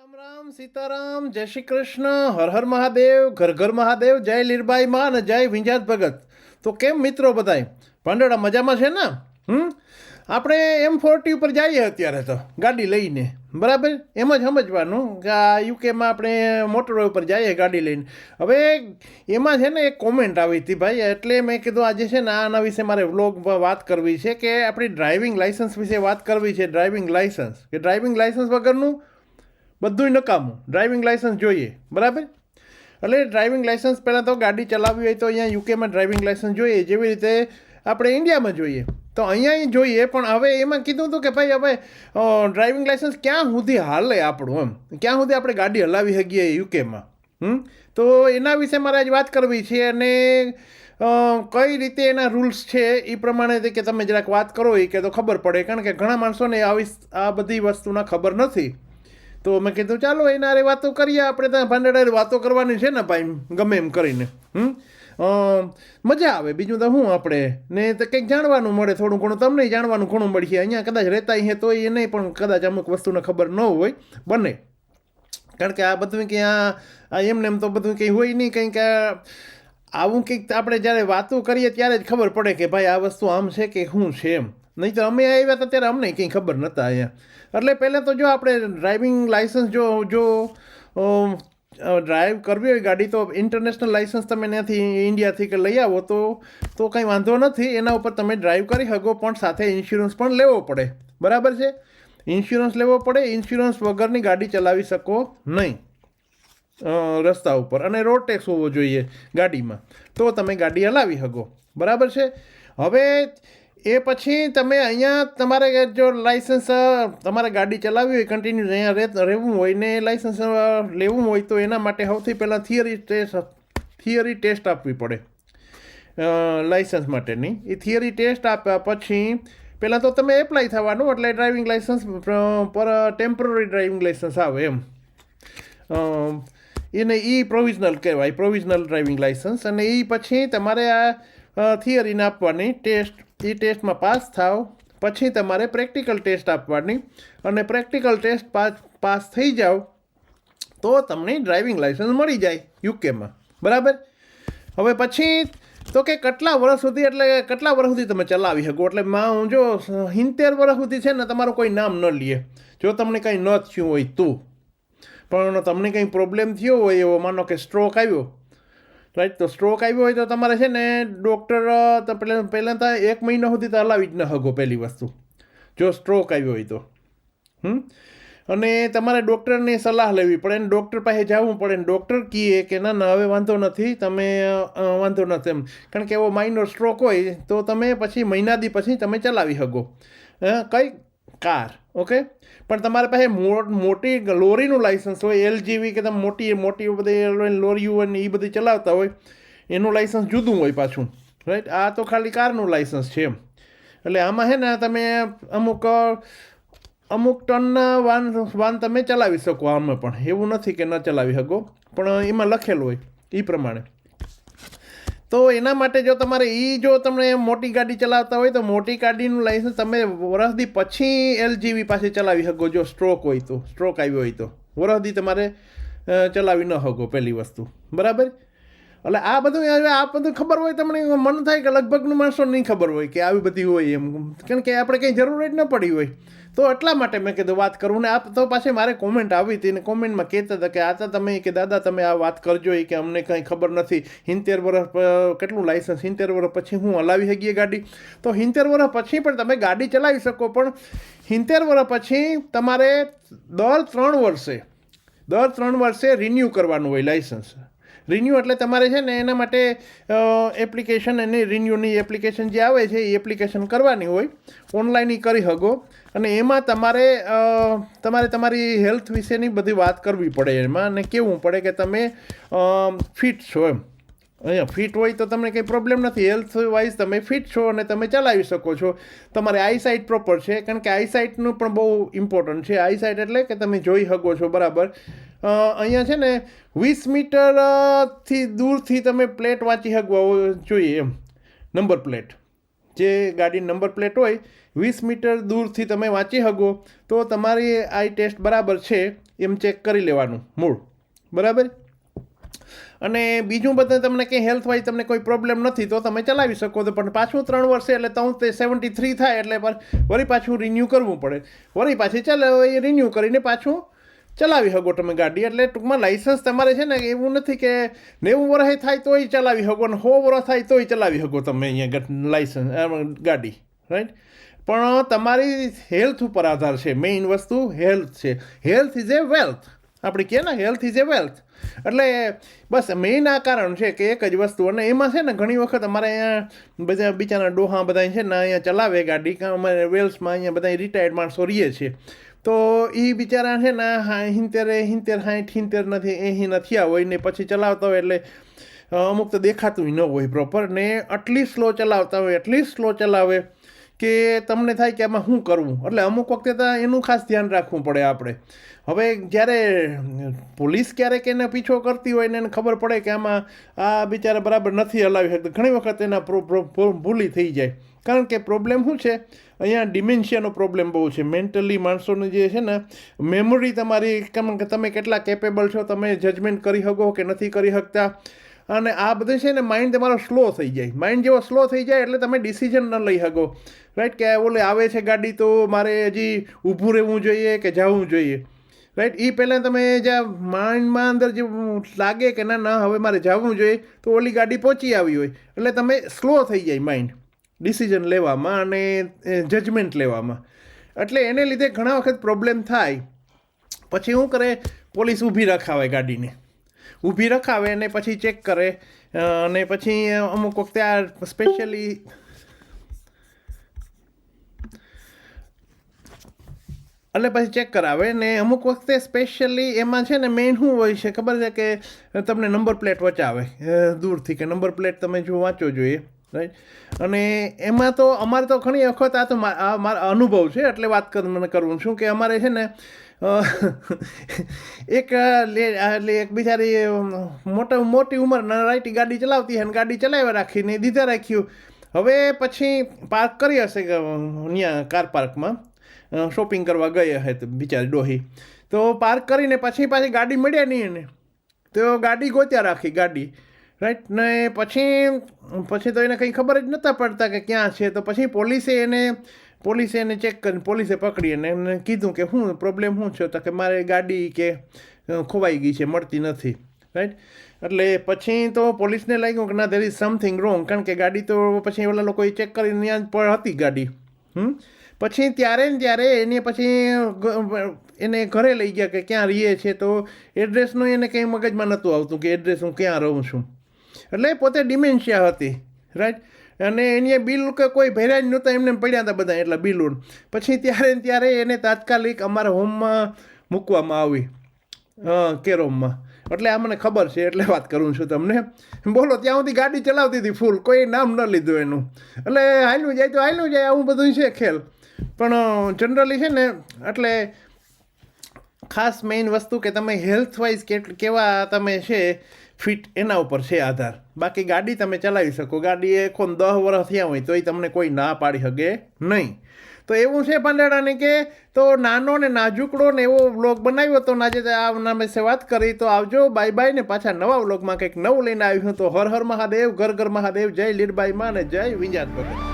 રામ રામ, સીતારામ, જય શ્રી કૃષ્ણ, હર હર મહાદેવ, ઘર ઘર મહાદેવ, જય લીરબાઈ માં અને જય વિંજાત ભગત. તો કેમ મિત્રો બધાય? પાંડડા મજામાં છે ને? હમ? આપણે એમ ફોર્ટી ઉપર જઈએ અત્યારે તો, ગાડી લઈને. બરાબર? એમ જ સમજવાનું કે આ યુકેમાં આપણે મોટરવે ઉપર જઈએ ગાડી લઈને. હવે એમાં છે ને એક કોમેન્ટ આવી હતી ભાઈ, એટલે મેં કીધું આજે છે ને આના વિશે મારે વ્લોગમાં વાત કરવી છે કે આપણી ડ્રાઇવિંગ લાઇસન્સ વિશે વાત કરવી છે ડ્રાઇવિંગ લાઇસન્સ કે ડ્રાઇવિંગ લાઇસન્સ વગરનું બધુંય નકામું. ડ્રાઇવિંગ લાઇસન્સ જોઈએ. બરાબર? એટલે ડ્રાઇવિંગ લાઇસન્સ પહેલાં તો ગાડી ચલાવવી હોય તો અહીંયા યુકેમાં ડ્રાઇવિંગ લાઇસન્સ જોઈએ. જેવી રીતે આપણે ઇન્ડિયામાં જોઈએ. તો અહીંયા જોઈએ, પણ હવે એમાં કીધું હતું કે ભાઈ હવે ડ્રાઇવિંગ લાઇસન્સ ક્યાં સુધી હાલે આપણું એમ? ક્યાં સુધી આપણે ગાડી હલાવી શકીએ યુકેમાં હમ? તો એના વિશે મારે આજ વાત કરવી છે અને કઈ રીતે એના રૂલ્સ છે એ પ્રમાણે કે તમે જરાક વાત કરો એ કે તો ખબર પડે. કારણ કે ઘણા માણસોને આવી આ બધી વસ્તુના ખબર નથી. તો મેં કીધું, ચાલો, એના અરે વાતો કરીએ આપણે ત્યાં ભાંડેડા વાતો કરવાની છે ને ભાઈ, ગમે એમ કરીને. હમ? મજા આવે. બીજું તો શું આપણે? ને તો કંઈક જાણવાનું મળે થોડું ઘણું. તમને જાણવાનું ઘણું મળશે. અહીંયા કદાચ રહેતા અહીંયા તો એ નહીં, પણ કદાચ અમુક વસ્તુને ખબર ન હોય, બને. કારણ કે આ બધું કંઈ આ એમને એમ તો બધું કંઈ હોય નહીં. કંઈક આવું કંઈક આપણે જ્યારે વાતો કરીએ ત્યારે જ ખબર પડે કે ભાઈ આ વસ્તુ આમ છે કે શું છે એમ. નહીં તો અમે આવ્યા હતા ત્યારે અમને કંઈ ખબર નહોતા અહીંયા. એટલે પહેલાં તો જો આપણે ડ્રાઇવિંગ લાઇસન્સ જો જો ડ્રાઈવ કરવી હોય ગાડી, તો ઇન્ટરનેશનલ લાઇસન્સ તમે ત્યાંથી ઇન્ડિયાથી કે લઈ આવો, તો તો કંઈ વાંધો નથી. એના ઉપર તમે ડ્રાઈવ કરી શકો, પણ સાથે ઇન્સ્યોરન્સ પણ લેવો પડે. બરાબર છે? ઇન્સ્યોરન્સ લેવો પડે ઇન્સ્યોરન્સ વગરની ગાડી ચલાવી શકો નહીં રસ્તા ઉપર. અને રોડ ટેક્સ હોવો જોઈએ ગાડીમાં. તો તમે ગાડી હલાવી શકો. બરાબર છે? હવે એ પછી તમે અહીંયા તમારે જો લાઇસન્સ તમારે ગાડી ચલાવવી હોય કન્ટિન્યુ અહીંયા રહે રહેવું હોય ને લાઇસન્સ લેવું હોય તો એના માટે સૌથી પહેલાં થિયરી ટેસ્ટ થિયરી ટેસ્ટ આપવી પડે લાઇસન્સ માટેની. એ થિયરી ટેસ્ટ આપ્યા પછી પહેલાં તો તમે એપ્લાય થવાનું, એટલે ડ્રાઇવિંગ લાઇસન્સ પર ટેમ્પરરી ડ્રાઇવિંગ લાઇસન્સ આવે એમ. એને એ પ્રોવિઝનલ કહેવાય પ્રોવિઝનલ ડ્રાઇવિંગ લાઇસન્સ અને એ પછી તમારે આ થિયરીને આપવાની ટેસ્ટ એ ટેસ્ટમાં પાસ થાવ, પછી તમારે પ્રેક્ટિકલ ટેસ્ટ આપવાની અને પ્રેક્ટિકલ ટેસ્ટ પાસ પાસ થઈ જાઓ તો તમને ડ્રાઇવિંગ લાઇસન્સ મળી જાય યુકેમાં બરાબર? હવે પછી, તો કે કેટલા વર્ષ સુધી, એટલે કેટલા વર્ષ સુધી તમે ચલાવી શકો? એટલે માં હું જો સિત્તેર વર્ષ સુધી છે ને, તમારું કોઈ નામ ન લે. જો તમને કંઈ ન થયું હોય તું. પણ તમને કંઈ પ્રોબ્લેમ થયો હોય એવો, માનો કે સ્ટ્રોક આવ્યો રાઈટ તો સ્ટ્રોક આવ્યો હોય તો તમારે છે ને ડૉક્ટર પહેલાં પહેલાં તો એક મહિના સુધી તો હલાવી જ ન હગો પહેલી વસ્તુ. જો સ્ટ્રોક આવ્યો હોય તો. હમ? અને તમારે ડૉક્ટરની સલાહ લેવી પડે અને ડૉક્ટર પાસે જવું પડે ને ડૉક્ટર કહે કે ના ના, હવે વાંધો નથી, તમે વાંધો નથી એમ. કારણ કે એવો માઇનર સ્ટ્રોક હોય તો તમે પછી મહિનાથી પછી તમે ચલાવી શકો. કઈ કાર ઓકે પણ તમારે પાસે મોટી લોરીનું લાઇસન્સ હોય એલજીવી કે તમે મોટી મોટી બધી લોરીઓ ને એ બધી ચલાવતા હોય, એનું લાઇસન્સ જુદું હોય પાછું રાઈટ આ તો ખાલી કારનું લાઇસન્સ છે એમ. એટલે આમાં છે ને તમે અમુક અમુક ટનના વાન વાન તમે ચલાવી શકો આમાં પણ. એવું નથી કે ન ચલાવી શકો, પણ એમાં લખેલું હોય એ પ્રમાણે. તો એના માટે જો તમારે એ જો તમને મોટી ગાડી ચલાવતા હોય તો મોટી ગાડીનું લાઇસન્સ તમે વરસદી પછી એલજીવી પાસે ચલાવી શકો, જો સ્ટ્રોક હોય તો સ્ટ્રોક આવ્યો હોય તો. વરસદી તમારે ચલાવી ન શકો પહેલી વસ્તુ. બરાબર? એટલે આ બધું આ બધું ખબર હોય તમને મન થાય કે લગભગનું માણસો નહીં ખબર હોય કે આવી બધી હોય એમ. કારણ કે આપણે કંઈ જરૂર જ ન પડી હોય. તો એટલા માટે મેં કીધું વાત કરું ને આ તો પાછી મારે કોમેન્ટ આવી હતી ને કોમેન્ટમાં કહેતા હતા કે આ તો તમે કે દાદા તમે આ વાત કરજો એ કે અમને કંઈ ખબર નથી. સિત્તેર વર્ષ કેટલું લાઇસન્સ સિત્તેર વર્ષ પછી હું હલાવી શકીએ ગાડી? તો સિત્તેર વર્ષ પછી પણ તમે ગાડી ચલાવી શકો, પણ સિત્તેર વર્ષ પછી તમારે દર ત્રણ વર્ષે, દર ત્રણ વર્ષે રિન્યૂ કરવાનું હોય લાઇસન્સ રિન્યૂ એટલે તમારે છે ને એના માટે એપ્લિકેશન અને રિન્યૂની એપ્લિકેશન જે આવે છે, એ એપ્લિકેશન કરવાની હોય. ઓનલાઈન એ કરી શકો. અને એમાં તમારે તમારે તમારી હેલ્થ વિશેની બધી વાત કરવી પડે એમાં. અને કેવું પડે કે તમે ફિટ છો એમ. અહીંયા ફિટ હોય તો તમને કંઈ પ્રોબ્લેમ નથી. હેલ્થ વાઇઝ તમે ફિટ છો અને તમે ચલાવી શકો છો. તમારે આઈસાઇટ પ્રોપર છે. કારણ કે આઈસાઇટનું પણ બહુ ઇમ્પોર્ટન્ટ છે. આઈસાઇટ એટલે કે તમે જોઈ શકો છો. બરાબર. અહીંયા છે ને વીસ મીટરથી દૂરથી તમે પ્લેટ વાંચી શકવા જોઈએ એમ. Number plate. જે ગાડી નંબર પ્લેટ હોય, વીસ મીટર દૂરથી તમે વાંચી શકો, તો તમારી આઈ ટેસ્ટ બરાબર છે એમ ચેક કરી લેવાનું, મૂળ. બરાબર? અને બીજું બધું તમને કંઈ હેલ્થ વાઇઝ તમને કોઈ પ્રોબ્લેમ નથી, તો તમે ચલાવી શકો તો પણ પાછું ત્રણ વર્ષે એટલે તો તે સેવન્ટી થ્રી થાય એટલે વળી પાછું રિન્યૂ કરવું પડે. વળી પાછી ચાલે એ રિન્યૂ કરીને પાછું ચલાવી શકો તમે ગાડી. એટલે ટૂંકમાં લાઇસન્સ તમારે છે ને એવું નથી કે નેવું વર્ષે થાય તોય ચલાવી શકો અને સો વર્ષ થાય તોય ચલાવી શકો તમે અહીંયા લાઇસન્સ ગાડી રાઈટ પણ તમારી હેલ્થ ઉપર આધાર છે. મેઇન વસ્તુ હેલ્થ છે. હેલ્થ ઇઝ એ વેલ્થ આપણે કહે ને હેલ્થ ઇઝ એ વેલ્થ એટલે બસ મેઇન આ કારણ છે કે એક જ વસ્તુ, અને એમાં છે ને ઘણી વખત અમારે અહીંયા બધા બિચારા ડોહા બધા છે ને અહીંયા ચલાવે ગાડી અમારે વેલ્સમાં અહીંયા બધા રિટાયર્ડ માણસો રહીએ છીએ. તો એ બિચારા છે ને હા હિંતેરે હિંતેર સાઠ હિંતેર નથી એહી નથી હોય ને પછી ચલાવતા હોય એટલે અમુક તો દેખાતું ન હોય પ્રોપર ને આટલી સ્લો ચલાવતા હોય, એટલી સ્લો ચલાવે કે તમને થાય કે આમાં શું કરવું? એટલે અમુક વખતે તો એનું ખાસ ધ્યાન રાખવું પડે આપણે. હવે જ્યારે પોલીસ ક્યારેક એને પીછો કરતી હોય ને એને ખબર પડે કે આમાં આ બિચારા બરાબર નથી હલાવી શકતા, ઘણી વખત એના ભૂલી થઈ જાય. કારણ કે પ્રોબ્લેમ શું છે? અહીંયા ડિમેન્શિયાનો પ્રોબ્લેમ બહુ છે. મેન્ટલી માણસોની જે છે ને, મેમરી તમારી, કેમ કે તમે કેટલા કેપેબલ છો, તમે જજમેન્ટ કરી શકો કે નથી કરી શકતા. અને આ બધું છે ને માઇન્ડ તમારો સ્લો થઈ જાય. માઇન્ડ જેવો સ્લો થઈ જાય એટલે તમે ડિસિઝન ન લઈ શકો. રાઈટ કે ઓલે આવે છે ગાડી તો મારે હજી ઊભું રહેવું જોઈએ કે જવું જોઈએ? રાઈટ એ પહેલાં તમે જ્યાં માઇન્ડમાં અંદર જે લાગે કે ના ના, હવે મારે જવું જોઈએ, તો ઓલી ગાડી પહોંચી આવી હોય. એટલે તમે સ્લો થઈ જાય માઇન્ડ ડિસિઝન લેવામાં અને જજમેન્ટ લેવામાં. એટલે એને લીધે ઘણા વખત પ્રોબ્લેમ થાય. પછી શું કરે? પોલીસ ઊભી રખાવે ગાડીને. ઊભી રખાવે અને પછી ચેક કરે. અને પછી અમુક વખતે આ સ્પેશિયલી એટલે પછી ચેક કરાવે. ને અમુક વખતે સ્પેશિયલી એમાં છે ને મેઇન શું હોય છે ખબર છે કે તમને નંબર પ્લેટ વચાવે. દૂરથી કે નંબર પ્લેટ તમે જો વાંચો જોઈએ રાઈટ અને એમાં તો અમારે તો ઘણી વખત આ તો મારા અનુભવ છે. એટલે વાત મને કરવું શું કે અમારે છે ને એક લે- એટલે એક બિચારી મોટા, મોટી ઉંમર રાઈટી ગાડી ચલાવતી હે ને ગાડી ચલાવ્યા રાખીને દીધા રાખ્યું. હવે પછી પાર્ક કરી હશે ત્યાં કાર પાર્કમાં. શોપિંગ કરવા ગઈ હે બિચારી ડોહી. તો પાર્ક કરીને પછી પાછી ગાડી મળ્યા નહીં એને. તો ગાડી ગોત્યા રાખી ગાડી. રાઈટ ને પછી પછી તો એને કંઈ ખબર જ નહોતા પડતા કે ક્યાં છે. તો પછી પોલીસે એને પોલીસે એને ચેક કરીને પોલીસે પકડી અને એમને કીધું કે શું પ્રોબ્લેમ શું છે? તો કે મારે ગાડી કે ખોવાઈ ગઈ છે, મળતી નથી. રાઈટ એટલે પછી તો પોલીસને લાગ્યું કે ના દેર ઇઝ સમથિંગ રોંગ કારણ કે ગાડી તો પછી ઓલા લોકોએ ચેક કરીને ત્યાં પર હતી ગાડી. હમ? પછી ત્યારે ને ત્યારે એને પછી એને ઘરે લઈ ગયા કે ક્યાં રહીએ છે તો એડ્રેસનું એને કંઈ મગજમાં નહોતું આવતું કે એડ્રેસ હું ક્યાં રહું છું. એટલે પોતે ડિમેન્શિયા હતી. રાઈટ અને એની બિલ કે કોઈ ભર્યા જ નહોતા, એમને પડ્યા હતા બધા એટલા બિલુન. પછી ત્યારે ત્યારે એને તાત્કાલિક અમારા હોમમાં મૂકવામાં આવી કેરોમમાં એટલે આ મને ખબર છે, એટલે વાત કરું છું તમને. બોલો, ત્યાં સુધી ગાડી ચલાવતી હતી ફૂલ, કોઈ નામ ન લીધું એનું. એટલે હાલ્યું જાય તો હાલ્યું જાય, આવું બધું છે ખેલ. પણ જનરલી છે ને, એટલે ખાસ મેઇન વસ્તુ કે તમે હેલ્થ વાઇઝ કેવા તમે છે ફિટ એના ઉપર છે આધાર. બાકી ગાડી તમે ચલાવી શકો. ગાડી એ કોણ દસ વર્ષ થયા હોય તોય તમને કોઈ ના પાડી શકે નહીં. તો એવું છે પાંદડાને કે તો નાનો ને નાજુકડો ને એવો વ્લોગ બનાવ્યો તો આજે આ નામે વિશે વાત કરી, તો આવજો, બાય બાય ને પાછા નવા વ્લોગમાં કંઈક નવું લઈને આવ્યું તો હર હર મહાદેવ, ઘર ઘર મહાદેવ, જય લીડબાઈ માં ને જય વિંજાત ભગત.